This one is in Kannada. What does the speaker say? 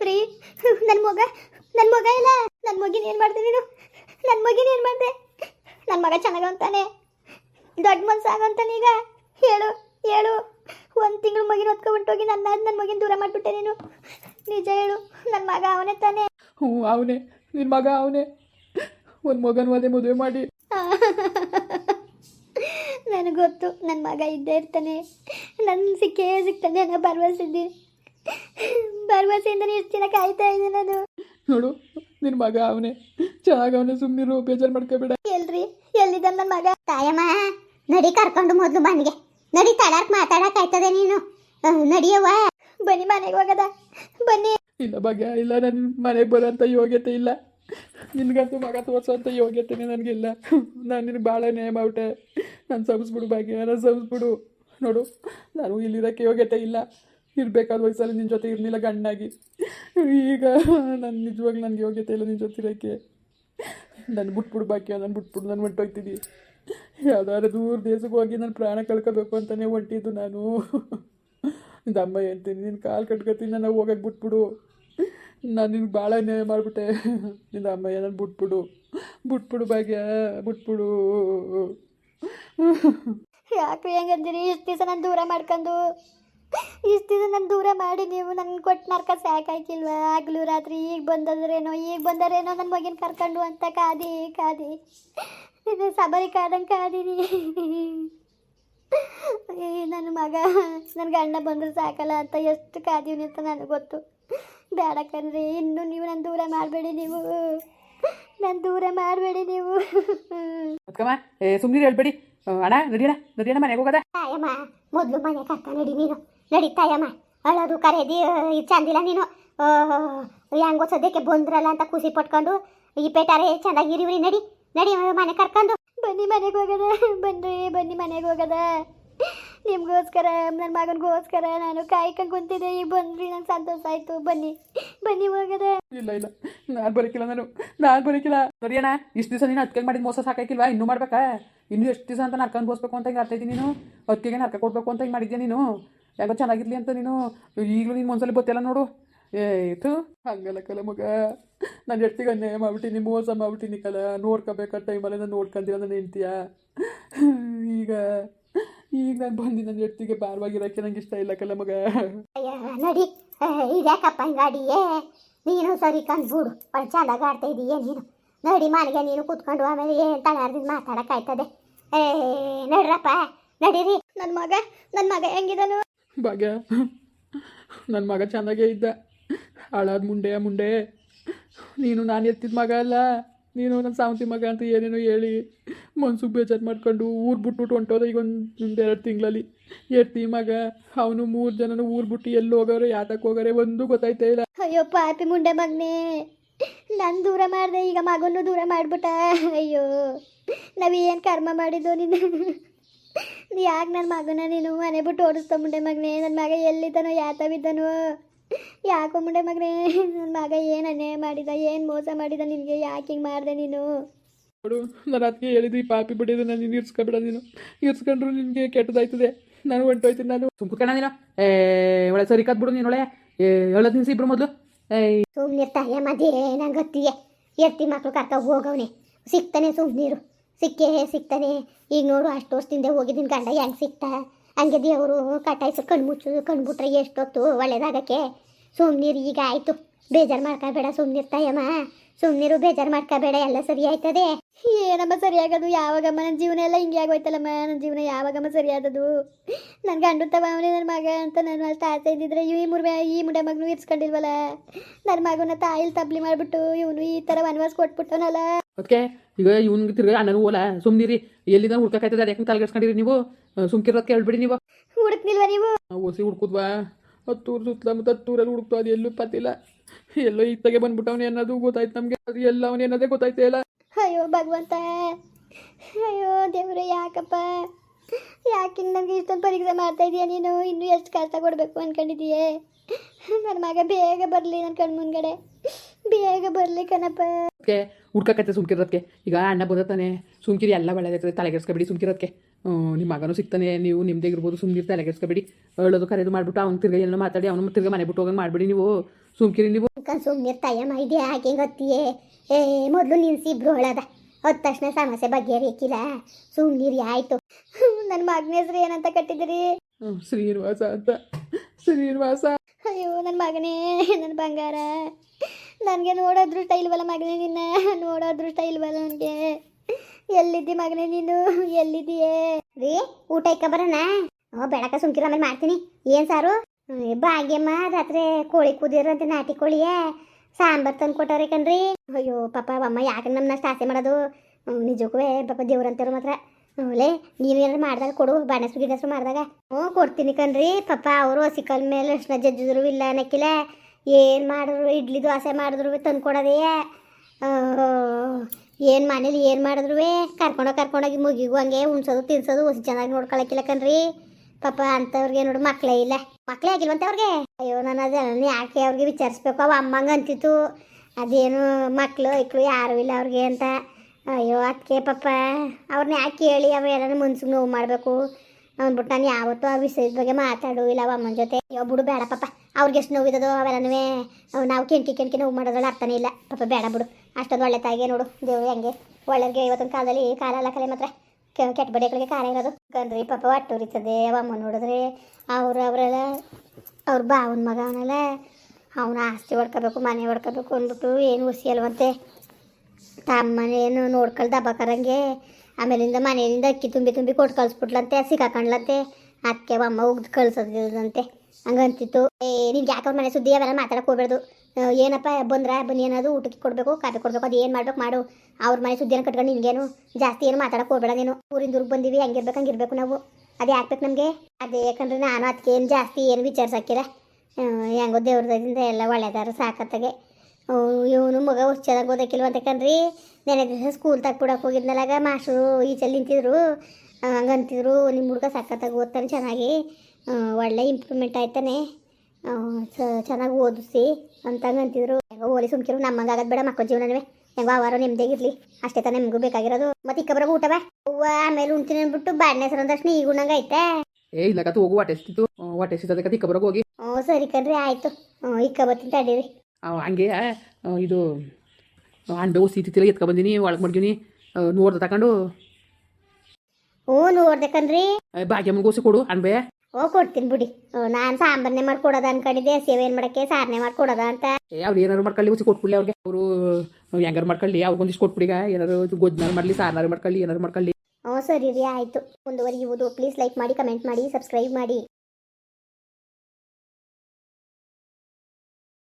ರೀ. ನನ್ನ ಮಗ ನನ್ನ ಮಗ ಇಲ್ಲ. ನನ್ನ ಮಗಿನ ಏನು ಮಾಡಿದೆ ನೀನು? ನನ್ನ ಮಗಿನ ಏನು ಮಾಡಿದೆ? ನನ್ನ ಮಗ ಚೆನ್ನಾಗಂತಾನೆ ದೊಡ್ಡ ಮನ್ಸಾಗಂತಾನೆ ಈಗ. ಹೇಳು ಹೇಳು. ಒಂದು ತಿಂಗಳು ಮಗಿನ ಹೊತ್ಕೊಂಡ್ಬಿಟ್ಟೋಗಿ ನನ್ನ ನನ್ನ ಮಗಿನ ದೂರ ಮಾಡಿಬಿಟ್ಟೆ ನೀನು. ನಿಜ ಹೇಳು ನನ್ನ ಮಗ ಅವನೇ ತಾನೆ. ಹ್ಞೂ ಅವನೇ. ನಿನ್ನ ಮಗ ಅವನೇ. ಒಂದು ಮಗನ ಅದೇ ಮದುವೆ ಮಾಡಿ. ನನಗೆ ಗೊತ್ತು ನನ್ನ ಮಗ ಇದ್ದೇ ಇರ್ತಾನೆ. ನನ್ನ ಸಿಕ್ಕೇ ಸಿಗ್ತಾನೆ ಅನ್ನೋ ಭರವಸೆ ಇದ್ದೀನಿ ಭರವಸೆಯಿಂದ ಇಷ್ಟು ದಿನ ಕಾಯ್ತಾ ಇದ್ದೆ ನಾನು ನೋಡು ನಿನ್ನ ಮಗ ಅವನೇ. ಚೆನ್ನಾಗಿ ಅವನೇ ಸುಮ್ಮನಿರು ಬೇಜಾರು ಮಾಡ್ಕೋಬೇಡ. ಎಲ್ರಿ ಎಲ್ಲಿದ್ದಾನೆ ನನ್ನ ಮಗ? ತಾಯಮ್ಮ ನಡಿ ಕರ್ಕೊಂಡು ಮೊದಲು ಮನೆಗೆ. ನಡಿ ತಡಾಕ್ ಮಾತಾಡಕ್ಕಾಯ್ತದೆ ನೀನು. ಅಹ್, ನಡಿಯವ್ವ. ಬನ್ನಿ ಮನೆಗೆ ಹೋಗದ. ಬನ್ನಿ. ಇಲ್ಲ ಭಾಗ್ಯ ಇಲ್ಲ ನನ್ನ ಮನೆಗೆ ಬರೋಂಥ ಯೋಗ್ಯತೆ ಇಲ್ಲ. ನಿನಗಂತೂ ಮಗ ತೋರಿಸೋಂಥ ಯೋಗ್ಯತೆನೇ ನನಗಿಲ್ಲ. ನಾನು ನಿನಗೆ ಭಾಳ ನ್ಯಾಯ ಮಾಡ್ಬಿಟ್ಟೆ. ನಾನು ಸವಿಸ್ಬಿಡು ಭಾಗ್ಯ ನಾನು ಸವಿಸ್ಬಿಡು ನೋಡು ನಾನು ಇಲ್ಲಿರೋಕ್ಕೆ ಯೋಗ್ಯತೆ ಇಲ್ಲ. ಇರಬೇಕಾದ ವಯಸ್ಸಲ್ಲಿ ನಿನ್ನ ಜೊತೆ ಇರಲಿಲ್ಲ ಗಂಡಾಗಿ. ಈಗ ನಾನು ನಿಜವಾಗ್ಲೂ ನನಗೆ ಯೋಗ್ಯತೆ ಇಲ್ಲ ನಿನ್ನ ಜೊತೆ ಇರೋಕ್ಕೆ ನಾನು ಬಿಟ್ಬಿಡು ಬಾಕಿ ನಾನು ಬಿಟ್ಬಿಡು, ನಾನು ಹೊಂಟೋಗ್ತೀನಿ ಯಾವ್ದಾದ್ರು ದೂರ ದೇಶಕ್ಕೆ ಹೋಗಿ ನಾನು ಪ್ರಾಣ ಕಳ್ಕೋಬೇಕು ಅಂತಲೇ ಹೊಂಟಿದ್ದು ನಾನು. ದಮ್ಮ ಹೇಳ್ತೀನಿ ನಿನ್ನ ಕಾಲು ಕಟ್ಕೋತೀನಿ ನಾನು ಹೋಗಕ್ಕೆ ಬಿಟ್ಬಿಡು. ನಾನು ನಿನ್ಗೆ ಭಾಳ ನ್ಯಾಯ ಮಾಡಿಬಿಟ್ಟೆ. ನಿನ್ನ ಅಮ್ಮಯ್ಯ, ನಾನು ಬಿಟ್ಬಿಡು. ಬಿಟ್ಬಿಡು ಭಾಗ್ಯ, ಬಿಟ್ಬಿಡು. ಯಾಕೆ ಹೆಂಗಂದಿರಿ? ಇಷ್ಟು ದಿವಸ ನಾನು ದೂರ ಮಾಡ್ಕೊಂಡು. ಇಷ್ಟು ದಿವಸ ನಾನು ದೂರ ಮಾಡಿ ನೀವು ನನ್ನ ಕೊಟ್ಟು ನರ್ಕ ಸಾಕಾಯ್ಕಿಲ್ವಾ ಆಗ್ಲೂ ರಾತ್ರಿ ಈಗ ಬಂದದ್ರೇನೋ ಈಗ ಬಂದರೇನೋ ನನ್ನ ಮಗಿನ ಕರ್ಕೊಂಡು ಅಂತ ಕಾದಿ ಕಾದಿ. ಇದು ಸಬರಿ ಕಾದಂಗೆ ಕಾದಿನಿ. ಏ ನನ್ನ ಮಗ ನನ್ನ ಗಂಡ ಬಂದರೂ ಸಾಕಲ್ಲ ಅಂತ ಎಷ್ಟು ಕಾದೀವಿ ಅಂತ ನನಗೆ ಗೊತ್ತು. ಬೇಡ ಕಣ್ರಿ ಇನ್ನು ನೀವು ನನ್ನ ದೂರ ಮಾಡಬೇಡಿ ನೀವು. ನನ್ನ ದೂರ ಮಾಡಬೇಡಿ ನೀವು. ಏ ಸುಮ್ಮನೆ ಹೇಳ್ಬೇಡಿ. ಅಣ್ಣ ನಡಿಯಣ ನಡಿಯಣ ಮನೆಗೆ ಹೋಗದ? ಮೊದಲು ಮನೆ ಕರ್ಕ ನಡಿ ನೀನು. ನಡಿ ತಾಯಮ್ಮ ಅಳೋದು ಕರೆದಿ ಇದು ಚಂದಿಲ್ಲ ನೀನು ಹೆಂಗೋ ಸದ್ಯಕ್ಕೆ ಬಂದ್ರಲ್ಲ ಅಂತ ಖುಷಿ ಪಟ್ಕೊಂಡು ಈ ಪೇಟಾರೆ ಚೆನ್ನಾಗಿರಿವ್ರಿ ನಡಿ ನಡಿ ಮನೆ ಕರ್ಕೊಂಡು. ಬನ್ನಿ ಮನೆಗೆ ಹೋಗದ ಬನ್ರಿ ಬನ್ನಿ ಮನೆಗೆ ಹೋಗದ. ನಿಮಗೋಸ್ಕರ ನನ್ನ ಮಗನಿಗೋಸ್ಕರ ನಾನು ಕಾಯ್ಕೊಂಡು ಕುಂತಿದ್ದೆ. ಈಗ ಬಂದ್ರಿ ನಂಗೆ ಸಂತೋಷ ಆಯಿತು. ಬನ್ನಿ ಬನ್ನಿ ಹೋಗದ. ಇಲ್ಲ ಇಲ್ಲ ನಾನು ಬರೋಕಿಲ್ಲ ನಾನು ನಾನು ಬರೋಕಿಲ್ಲ. ಸರಿಯಣ್ಣ ಇಷ್ಟು ದಿವಸ ನೀನು ಅದಕ್ಕೆ ಮಾಡಿದ ಮೋಸ ಸಾಕಾಕಿಲ್ವಾ? ಇನ್ನೂ ಮಾಡ್ಬೇಕಾ? ಇನ್ನೂ ಎಷ್ಟು ದಿವಸ ಅಂತ ನರ್ಕೊಂಡು ಬೋಸ್ಬೇಕು ಅಂತ ಹಿಂಗೆ ಇದ್ದೀನಿ ನೀನು. ಅದಕ್ಕೆ ನರ್ಕ ಕೊಡ್ಬೇಕು ಅಂತ ಹಿಂಗೆ ಮಾಡಿದ್ಯಾ ನೀನು? ಯಾಕೋ ಚೆನ್ನಾಗಿರ್ಲಿ ಅಂತ ನೀನು. ಈಗಲೂ ನೀನು ಒಂದ್ಸಲ ಗೊತ್ತಿಲ್ಲ ನೋಡು. ಏತು ಹಂಗಲ್ಲ ಕಲ ಮಗ. ನಾನು ಎಷ್ಟಿಗೆ ಅನ್ಯಾಯ ಮಾಡ್ಬಿಟ್ಟಿನಿ ಮೋಸ ಮಾಡ್ಬಿಟ್ಟಿನಿ ಕಲ. ನೋಡ್ಕೋಬೇಕಾದ ಟೈಮಲ್ಲಿ ನಾನು ನನ್ನ ಹೆಂಡ್ತಿಯ? ಈಗ ಈಗ ನಾನು ಬಂದಿ ನನ್ನ ಎಷ್ಟಿಗೆ ಭಾರವಾಗಿರೋಕ್ಕೆ ನಂಗೆ ಇಷ್ಟ ಇಲ್ಲ ಕಲ ಮಗ. ಅಯ್ಯ ನಡಿ. ಇದ್ಯಾಕಪ್ಪ ಹಿಂಗಾಡಿಯೇ ನೀನು ಸರಿ ಕಂದ್ಬಿಡು ಒಳ್ಳೆ ಚೆನ್ನಾಗಿ ಆಡ್ತಾ ಇದೀಯ ನೀನು. ನಡಿ ಮನೆಗೆ ನೀನು ಕೂತ್ಕೊಂಡು ಆಮೇಲೆ ಏನು ತಳಾರ್ದಿಂದ ಮಾತಾಡಕ್ಕಾಯ್ತದೆ ಏ ನಡ್ರಪ್ಪ. ನಡೀರಿ. ನನ್ನ ಮಗ ನನ್ನ ಮಗ ಹೆಂಗಿದನು? ಭಾಗ್ಯ. ನನ್ನ ಮಗ ಚೆನ್ನಾಗೇ ಇದ್ದ. ಹಾಳಾದ ಮುಂಡೆ ಮುಂಡೆ. ನೀನು ನಾನು ಎತ್ತಿದ ಮಗ ಅಲ್ಲ. ನೀನು ನನ್ನ ಸಾವಂತಿ ಮಗ ಅಂತ ಏನೇನೋ ಹೇಳಿ ಮನ್ಸು ಬೇಜಾರು ಮಾಡ್ಕೊಂಡು ಊರು ಬಿಟ್ಬಿಟ್ಟು ಹೊಂಟೋದ ಈಗ ಒಂದು ಎರಡು ತಿಂಗಳಲ್ಲಿ. ಎತ್ತಿ ಮಗ, ಅವನು ಮೂರು ಜನನು ಊರು ಬಿಟ್ಟು ಎಲ್ಲಿ ಹೋಗೋರೆ ಯಾತಕ್ಕೆ ಹೋಗೋರೆ ಒಂದು ಗೊತ್ತಾಯ್ತಾ ಇಲ್ಲ. ಅಯ್ಯೋ ಪಾಪಿ ಮುಂಡೆ ಮಗನೇ. ನನ್ನ ದೂರ ಮಾಡಿದೆ, ಈಗ ಮಗನೂ ದೂರ ಮಾಡಿಬಿಟ್ಟ. ಅಯ್ಯೋ ನಾವೇನು ಕರ್ಮ ಮಾಡಿದ್ದು ನೀನು ಯಾಕೆ ನನ್ನ ಮಗನ ನೀನು? ಮನೆ ಬಿಟ್ಟು ಓಡಿಸ್ತಾ ಮುಂಡೆ ಮಗನೇ ನನ್ನ ಮಗ ಎಲ್ಲಿದ್ದಾನೋ ಯಾತವಿದ್ದಾನೋ. ಯಾಕೋ ಮುಂಡೆ ಮಗನೇ ನನ್ನ ಮಗ ಏನು ಅನ್ಯಾಯ ಮಾಡಿದ ಏನು ಮೋಸ ಮಾಡಿದ ನಿನಗೆ? ಯಾಕೆ ಹಿಂಗೆ ಮಾಡಿದೆ ನೀನು? ನೋಡು ನಾನು ಅದಕ್ಕೆ ಹೇಳಿದ್ದು ಈ ಪಾಪಿ ಬಿಡಿದ್ದು ನಾನು ನೀನು ಇರ್ಸ್ಕೊಬಿಡ ನೀನು. ಇರ್ಸ್ಕೊಂಡ್ರು ನಿನಗೆ ಕೆಟ್ಟದಾಯ್ತದೆ. ನಾನು ಹೊಂಟೋಯ್ತೀನಿ ನಾನು. ಸುಮ್ಕಣ ನೀನು. ಏ ಒಳ್ಳೆ ಸರಿ ಕದ್ಬಿಡು ನೀನು ಒಳ್ಳೆ. ಏ ಹೇಳೋದು ನಿನ್ಸಿ ಇಬ್ರು ಮೊದಲು. ಏಯ್ ಸುಮ್ಮನಿರ್ತಾಯ ಮಧ್ಯೆ ನಂಗೆ ಗೊತ್ತಿಗೆ ಎತ್ತಿ ಮಕ್ಕಳು ಕರ್ಕ ಹೋಗವನೆ. ಸಿಗ್ತಾನೆ ಸುಮ್ಮನಿರು ಸಿಕ್ಕೇ ಸಿಗ್ತಾನೆ ಈಗ ನೋಡು ಅಷ್ಟು ವರ್ಷದಿಂದ ಹೋಗಿದ್ದೀನಿ ಗಂಡ, ಹೆಂಗೆ ಸಿಗ್ತಾ ಹಂಗೆ ದೇವರು ಕಣ್ಣು ಮುಚ್ಚು ಕಣ್ಬಿಟ್ರೆ ಎಷ್ಟೊತ್ತು ಒಳ್ಳೇದಾಗಕ್ಕೆ? ಸುಮ್ಮನಿರು ಈಗ ಆಯಿತು. ಬೇಜಾರು ಮಾಡ್ಕೋಬೇಡ ಸುಮ್ಮನಿರ್ತಾಯಮ್ಮ ಸುಮ್ನೀರು, ಬೇಜಾರು ಮಾಡ್ಕೋಬೇಡ, ಎಲ್ಲ ಸರಿ ಆಯ್ತದೆ? ಏನಮ್ಮ ಸರಿ ಆಗೋದು? ಯಾವಾಗಮ್ಮ ನನ್ನ ಜೀವನ ಎಲ್ಲ ಹಿಂಗೆ ಆಗೋಯ್ತಲ್ಲಮ್ಮ? ನನ್ನ ಜೀವನ ಯಾವಾಗಮ್ಮ ಸರಿ ಆದದು ನನ್ನ ಗಂಡು ತವ ನನ್ನ ಮಗ ಅಂತ ನಾನು ಅಷ್ಟು ಆಸೆ ಇದ್ದಿದ್ರೆ ಈ ಮುರ್ಮೆ ಈ ಮುಂಡೆ ಮಗನು ಇರ್ಸ್ಕೊಂಡಿಲ್ವಲ್ಲ? ನನ್ನ ಮಗನ ತಾಯಿಲ್ ತಬ್ಲಿ ಮಾಡಿಬಿಟ್ಟು ಇವನು ಈ ಥರ ವನವಾಸ ಕೊಟ್ಬಿಟ್ಟವನಲ್ಲ? ಅದಕ್ಕೆ ಈಗ ಇವ್ನಿಗೆ ತಿರ್ಗ ಅಣ್ಣನೂ ಓಲ ಸುಮ್ಮನಿರಿ ಎಲ್ಲಿಂದ ಹುಡ್ಕಾಯ್ತದ ಅದಕ್ಕೆ ತಲೆಗೆಡ್ಸ್ಕೊಂಡಿರಿ ನೀವು? ಸುಮ್ಕಿರೋದಕ್ಕೆ ಹೇಳ್ಬಿಡಿ ನೀವು. ಹುಡುಕ್ತಿಲ್ವ ನೀವು? ಓಸಿ ಹುಡ್ಕುದ್ವಾ. ಹತ್ತೂರು ಸುತ್ತಮುತ್ತ ಹತ್ತೂರಲ್ಲಿ ಹುಡುಕ್ತು ಅದು ಎಲ್ಲೂ ಪತ್ತಿಲ್ಲ. ಎಲ್ಲೋ ಇತ್ತಗೆ ಬಂದ್ಬಿಟ್ಟವನು ಅನ್ನೋದು ಗೊತ್ತಾಯ್ತು ನಮಗೆ. ಅದು ಎಲ್ಲ ಅವನು ಅನ್ನೋದೇ ಗೊತ್ತಾಯ್ತೇ ಇಲ್ಲ. ಅಯ್ಯೋ ಭಗವಂತ. ಅಯ್ಯೋ ದೇವ್ರೆ ಯಾಕಪ್ಪ? ಯಾಕೆ ನಮಗೆ ಇಷ್ಟೊಂದು ಪರೀಕ್ಷೆ ಮಾಡ್ತಾ ಇದೀಯ ನೀನು? ಇನ್ನೂ ಎಷ್ಟು ಕಷ್ಟ ಕೊಡಬೇಕು ಅನ್ಕೊಂಡಿದೀಯೇ? ನನ್ನ ಮಗ ಬೇಗ ಬರಲಿ ನನ್ನ ಕಣ್ಣು ಮುಂದ್ಗಡೆ ಬೇಗ ಬರಲಿ ಕಣಪ್ಪ. ಹುಡ್ಕಕತ್ತೆ ಸುಮ್ಕಿರೋದಕ್ಕೆ ಈಗ ಅಣ್ಣ ಬಂದತಾನೆ ಸುಮ್ಕಿರಿ ಎಲ್ಲ ಒಳ್ಳೆದಾಯ್ತದೆ ತಲೆಗೆಡ್ಸ್ಕೊಬಿಡಿ ಸುಮ್ಕಿರೋದಕ್ಕೆ ನಿಮ್ಮ ಮಗನೂ ಸಿಗ್ತಾನೆ ನೀವು ನಿಮ್ಮದೇ ಇರ್ಬೋದು ಸುಮ್ಮನೆ ತಲೆಗೆಡ್ಸ್ಕೊಬಿಡಿ. ಹೇಳೋದು ಕರೆದು ಮಾಡಿಬಿಟ್ಟು ಅವ್ನು ತಿರ್ಗಿ ಏನೋ ಮಾತಾಡಿ ಅವನು ತಿರ್ಗಿ ಮನೆ ಬಿಟ್ಟು ಹೋಗಂಗೆ ಮಾಡಿಬಿಡಿ ನೀವು. ಸುಮ್ಕಿರಿ ನೀವು. ಅನ್ಕೊಂಡು ಸುಮ್ಮನೆ ತಾಯಮ್ಮ ಇದೆ ಹಾಗೆ ಗೊತ್ತಿಯೇ. ಏ ಮೊದಲು ನಿನ್ಸಿ ಇಬ್ರು ಹೊಳದ ಹೊತ್ತ ತಕ್ಷಣ ಸಮಸ್ಯೆ ಬಗೆಹರಿಯಕ್ಕಿಲ್ಲ ಸುಮ್ಮನಿರಿ ಆಯ್ತು. ನನ್ನ ಮಗನ ಹೆಸರು ಏನಂತ ಕಟ್ಟಿದಿರಿ? ಶ್ರೀನಿವಾಸ ಅಂತ. ಶ್ರೀನಿವಾಸ. ಅಯ್ಯೋ ನನ್ನ ಮಗನೇ ನನ್ನ ಬಂಗಾರ. ನನಗೆ ನೋಡೋ ಅದೃಷ್ಟ ಇಲ್ವಲ್ಲ ಮಗನೇ ನಿನ್ನ. ನೋಡೋ ಅದೃಷ್ಟ ಇಲ್ವಲ್ಲ ನನಗೆ. ಎಲ್ಲಿದ್ದಿ ಮಗನೇ ನೀನು? ಎಲ್ಲಿದ್ದೀಯೇ? ರೀ, ಊಟ ಇಕ್ಕ ಬರೋಣ? ಓ ಬೆಳಕ ಸುಮ್ಕಿರ ಆಮೇಲೆ ಮಾಡ್ತೀನಿ. ಏನು ಸಾರು? ಭಾಗ್ಯಮ್ಮ ರಾತ್ರಿ ಕೋಳಿ ಕುದಿರಂತೆ ನಾಟಿ ಕೋಳಿಯೇ. ಸಾಂಬಾರು ತಂದು ಕೊಟ್ಟವ್ರೆ ಕಣ್ರಿ. ಅಯ್ಯೋ, ಪಾಪ, ಅಮ್ಮ ಯಾಕೆ ನಮ್ಮನ್ನ ಆಸೆ ಮಾಡೋದು? ನಿಜಕ್ಕೂ ಪಾಪ ದೇವ್ರಂತಾರು ಮಾತ್ರ. ಹ್ಞೂಲೇ ನೀನು ಏನಾದ್ರು ಮಾಡಿದಾಗ ಕೊಡು ಬಾಣಸು ಗಿಡಸು ಮಾಡಿದಾಗ. ಹ್ಞೂ, ಕೊಡ್ತೀನಿ ಕಣ್ರಿ. ಪಾಪ, ಅವರು ಹಸಿಕಲ್ ಮೇಲೆ ಅಷ್ಟು ಜಜ್ಜಿದ್ರು ಇಲ್ಲ ಅನ್ನಕ್ಕಿಲ್ಲ. ಏನು ಮಾಡಿದ್ರು? ಇಡ್ಲಿ ದೋಸೆ ಮಾಡಿದ್ರು ತಂದು ಕೊಡೋದೇ ಏನು ಮನೇಲಿ ಏನು ಮಾಡಿದ್ರು ಕರ್ಕೊಂಡೋಗಿ ಕರ್ಕೊಂಡೋಗಿ ಮುಗಿಗೂ ಹಂಗೆ ಉಣ್ಸೋದು, ತಿನ್ಸೋದು, ಹೊಸ ಚೆನ್ನಾಗಿ ನೋಡ್ಕೊಳಕ್ಕಿಲ್ಲ ಕಣ್ರಿ. ಪಾಪ ಅಂಥವ್ರಿಗೆ ನೋಡು ಮಕ್ಕಳೇ ಇಲ್ಲ. ಮಕ್ಕಳೇ ಆಗಿಲ್ವಂತೆ ಅವ್ರಿಗೆ? ಅಯ್ಯೋ, ನಾನು ಅದನ್ನ ಯಾಕೆ ಅವ್ರಿಗೆ ವಿಚಾರಿಸ್ಬೇಕು? ಅವ ಅಮ್ಮಂಗೆ ಅಂತಿತ್ತು. ಅದೇನು ಮಕ್ಕಳು ಇಕ್ಕಳು ಯಾರೂ ಇಲ್ಲ ಅವ್ರಿಗೆ ಅಂತ. ಅಯ್ಯೋ ಅದಕ್ಕೆ ಪಾಪ ಅವ್ರನ್ನ ಯಾಕೆ ಹೇಳಿ ಅವ ಏನಾರು ಮನ್ಸಿಗೆ ನೋವು ಮಾಡಬೇಕು? ಅಂದ್ಬಿಟ್ಟು ನಾನು ಯಾವತ್ತೂ ಆ ವಿಷಯದ ಬಗ್ಗೆ ಮಾತಾಡು ಇಲ್ಲ ಅವ ಅಮ್ಮನ ಜೊತೆ. ಅಯ್ಯೋ, ಬಿಡು, ಬೇಡ ಪಾಪ. ಅವ್ರಿಗೆ ಎಷ್ಟು ನೋವಿದದೋ ಅವೆಲ್ಲನೂ ನಾವು ಕೆಣ್ಕಿ ಕೆಣ್ಕಿ ನೋವು ಮಾಡೋದ್ರಲ್ಲಿ ಅರ್ಥನೇ ಇಲ್ಲ. ಪಾಪ ಬೇಡ ಬಿಡು. ಅಷ್ಟೊಂದು ಒಳ್ಳೆ ತಾಯಿಗೆ ನೋಡು. ದೇವ್ರು ಹೆಂಗೆ? ಒಳ್ಳೆಗೆ ಇವತ್ತಿನ ಕಾಲದಲ್ಲಿ ಕಾಲ ಅಲ್ಲ ಕಲೆ ಮಾತ್ರ. ಕೆಟ್ಟ ಬಡಿಗಳಿಗೆ ಕಾಲ ಇರೋದು. ಕಣ್ರಿ ಪಾಪ ಒಟ್ಟು ಉರಿತದೆ. ಅವಮ್ಮ ನೋಡಿದ್ರೆ ಅವ್ರು ಅವರೆಲ್ಲ, ಅವ್ರ ಬಾವನ ಮಗ ಅವನೆಲ್ಲ ಅವನ ಆಸ್ತಿ ಹೊಡ್ಕೋಬೇಕು, ಮನೆ ಹೊಡ್ಕೋಬೇಕು ಅಂದ್ಬಿಟ್ಟು ಏನು ಹುಸಿ ಅಲ್ವಂತೆ. ತಮ್ಮನೇನು ನೋಡ್ಕೊಳ್ದ ದಬ್ಬಕರಂಗೆ ಆಮೇಲಿಂದ ಮನೆಯಿಂದ ಅಕ್ಕಿ ತುಂಬಿ ತುಂಬಿ ಕೊಟ್ಟು ಕಳಿಸ್ಬಿಟ್ಲಂತೆ, ಸಿಕ್ಕಾಕೊಂಡ್ಲಂತೆ. ಅದಕ್ಕೆ ಅಮ್ಮ ಉಗ್ದು ಕಳ್ಸೋದಂತೆ ಹಂಗಂತಿತ್ತು. ಏ ನಿನ್ಗೆ ಯಾಕೆ ಮನೆ ಸುದ್ದಿ ಅವೆಲ್ಲ ಮಾತಾಡಕ್ಕೆ ಹೋಗ್ಬಾರ್ದು ಏನಪ್ಪ, ಬಂದ್ರ, ಬನ್ನಿ ಏನಾದ್ರು ಊಟಕ್ಕೆ ಕೊಡಬೇಕು, ಕಾಫಿ ಕೊಡಬೇಕು, ಅದು ಏನು ಮಾಡ್ಬೇಕು ಮಾಡು. ಅವ್ರ ಮನೆ ಸುದ್ದಿಯನ್ನು ಕಟ್ಕೊಂಡು ನಿನ್ಗೇನು ಜಾಸ್ತಿ ಏನು ಮಾತಾಡಕ್ಕೆ ಹೋಗ್ಬೇಡ ನೀನು. ಊರಿಂದ ಊರಿಗೆ ಬಂದಿವಿ, ಹಂಗಿರ್ಬೇಕು ಹಂಗಿರ್ಬೇಕು ನಾವು. ಅದು ಯಾಕ್ಬೇಕು ನಮಗೆ? ಅದೇ ಯಾಕಂದ್ರೆ ನಾನು ಅದಕ್ಕೆ ಏನು ಜಾಸ್ತಿ ಏನು ವಿಚಾರಿಸಕ್ಕಿಲ್ಲ ಹೆಂಗೋ ದೇವ್ರದಿಂದ ಎಲ್ಲ ಒಳ್ಳೆದಾರು ಸಾಕತ್ತಾಗೆ. ಇವನು ಮಗ ಹುಚ್ಚ ಚೆನ್ನಾಗಿ ಓದಕ್ಕಿಲ್ವಂತ ಕಣ್ರಿ? ನೆನೆ ದಿವಸ ಸ್ಕೂಲ್ ಬಿಡಕ್ಕೆ ಹೋಗಿದ್ನಲ್ಲಾಗ ಮಾಸ್ಟ್ರು ಈಚೆಲ್ಲಿ ನಿಂತಿದ್ರು. ಹಂಗಂತಿದ್ರು ನಿಮ್ಮ ಹುಡುಗ ಸಾಕತ್ತಾಗ ಓದ್ತಾನೆ ಚೆನ್ನಾಗಿ. ಒಳ್ಳೆ ಇಂಪ್ರೂವ್ಮೆಂಟ್ ಆಯ್ತಾನೆ. ಚೆನ್ನಾಗಿ ಓದಿಸಿ ಅಂತ ಹಂಗಂತಿದ್ರು ಹೆಂಗೋ ಓಲಿ ಸುಮ್ಕಿರು ನಮ್ಮಂಗೆ ಆಗದ್ ಬೇಡ ಮಕ್ಕಳ ಜೀವನವೇ ಹೆಂಗೋ ಅವಾರ ಇರ್ಲಿ. ಅಷ್ಟೇ ತಾನೇ ನಿಮಗೂ ಬೇಕಾಗಿರೋದು. ಮತ್ತೆ ಇಕ್ಕ ಬರೋ ಊಟವ? ಹೂವ ಆಮೇಲೆ ಉಣ್ತೀನಿ ಅಂದ್ಬಿಟ್ಟು ಬಾಡ್ನೆ ಸರ್ ಅಂದಷ್ಟು ಈಗ ಉಣ್ಣಂಗೆ ಐತೆ ಏ ಇಲ್ಲ ಕತ್ತು ಹೋಗು ಹೊಟ್ಟೆ ಎಷ್ಟಿತ್ತು ಹೊಟ್ಟೆ ಎಷ್ಟಿತ್ತು ಕತ್ತಿ ಇಕ್ಕಬರೋಗಿ ಹೋಗಿ. ಹ್ಞೂ ಸರಿ ಕಣ್ರಿ ಆಯಿತು. ಇಕ್ಕ ಬರ್ತೀನಿ ತಡೀರಿ. ಹಂಗೆ ಇದು ಅನ್ಬೆ ಸೀತಿತ್ತಿಲ್ಲ ಎತ್ಕೊ ಬಂದೀನಿ ಒಳಗೆ ಮಡ್ಗಿನಿ. ನೋಡ್ದೆ ತಗೊಂಡು ಹ್ಞೂ ನೋಡ್ದೆ ಕಣ್ರಿ. ಭಾಗ್ಯಮ್ಮನ ಗೋಸಿ ಕೊಡು ಅನ್ಬೆ ಓ ಕೊಡ್ತೀನಿ ಬಿಡಿ. ನಾನು ಸಾಂಬಾರನ್ನೇ ಮಾಡ್ಕೊಡೋದ ಅನ್ಕೊಂಡಿದ್ದೆ. ಸೇವೆ ಏನು ಮಾಡಕ್ಕೆ? ಸಾರನೆ ಮಾಡ್ಕೊಡೋದ ಅಂತ. ಅವ್ರು ಏನಾರು ಮಾಡ್ಕೊಳ್ಳಿ ಉಸಿ ಕೊಟ್ಬಿಡ್ಲಿ ಅವ್ರಿಗೆ. ಅವರು ಹೆಂಗಾರು ಮಾಡ್ಕೊಳ್ಳಿ ಅವ್ರಿಗೊಂದಿಷ್ಟು ಕೊಟ್ಬಿಡಿಗ. ಏನಾರು ಗೊಜ್ಜನಾರು ಮಾಡಲಿ ಸಾರನಾರು ಮಾಡ್ಕೊಳ್ಳಿ ಏನಾರು ಮಾಡ್ಕೊಳ್ಳಿ. ಹ್ಞೂ ಸರಿ ರೀ ಆಯಿತು. ಮುಂದುವರಿಯುವುದು. ಪ್ಲೀಸ್ ಲೈಕ್ ಮಾಡಿ ಕಮೆಂಟ್ ಮಾಡಿ ಸಬ್ಸ್ಕ್ರೈಬ್ ಮಾಡಿ.